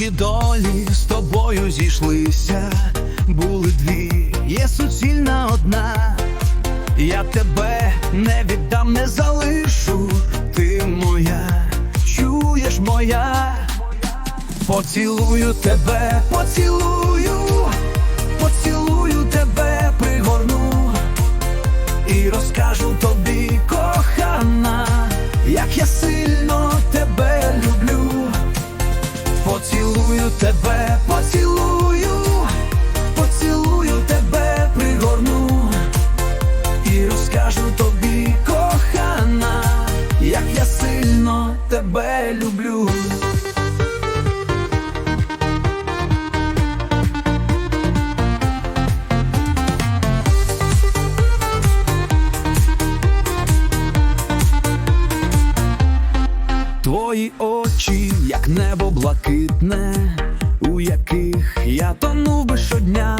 Наші долі з тобою зійшлися, були дві, є суцільна одна. Я тебе не віддам, не залишу, ти моя, чуєш моя, поцілую тебе, тебе люблю. Твої очі, як небо блакитне, у яких я тонув би щодня.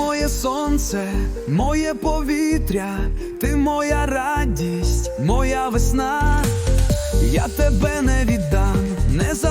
Моє сонце, моє повітря, ти моя радість, моя весна. Я тебе не віддам, не залишу,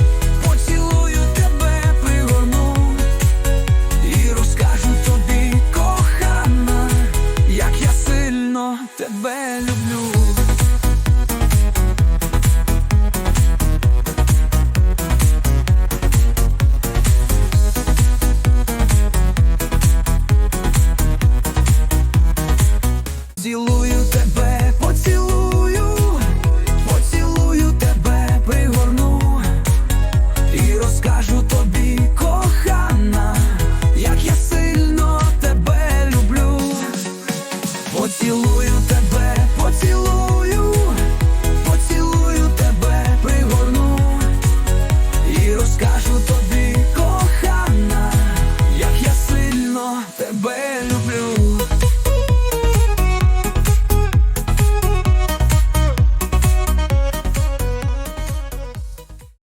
поцілуй.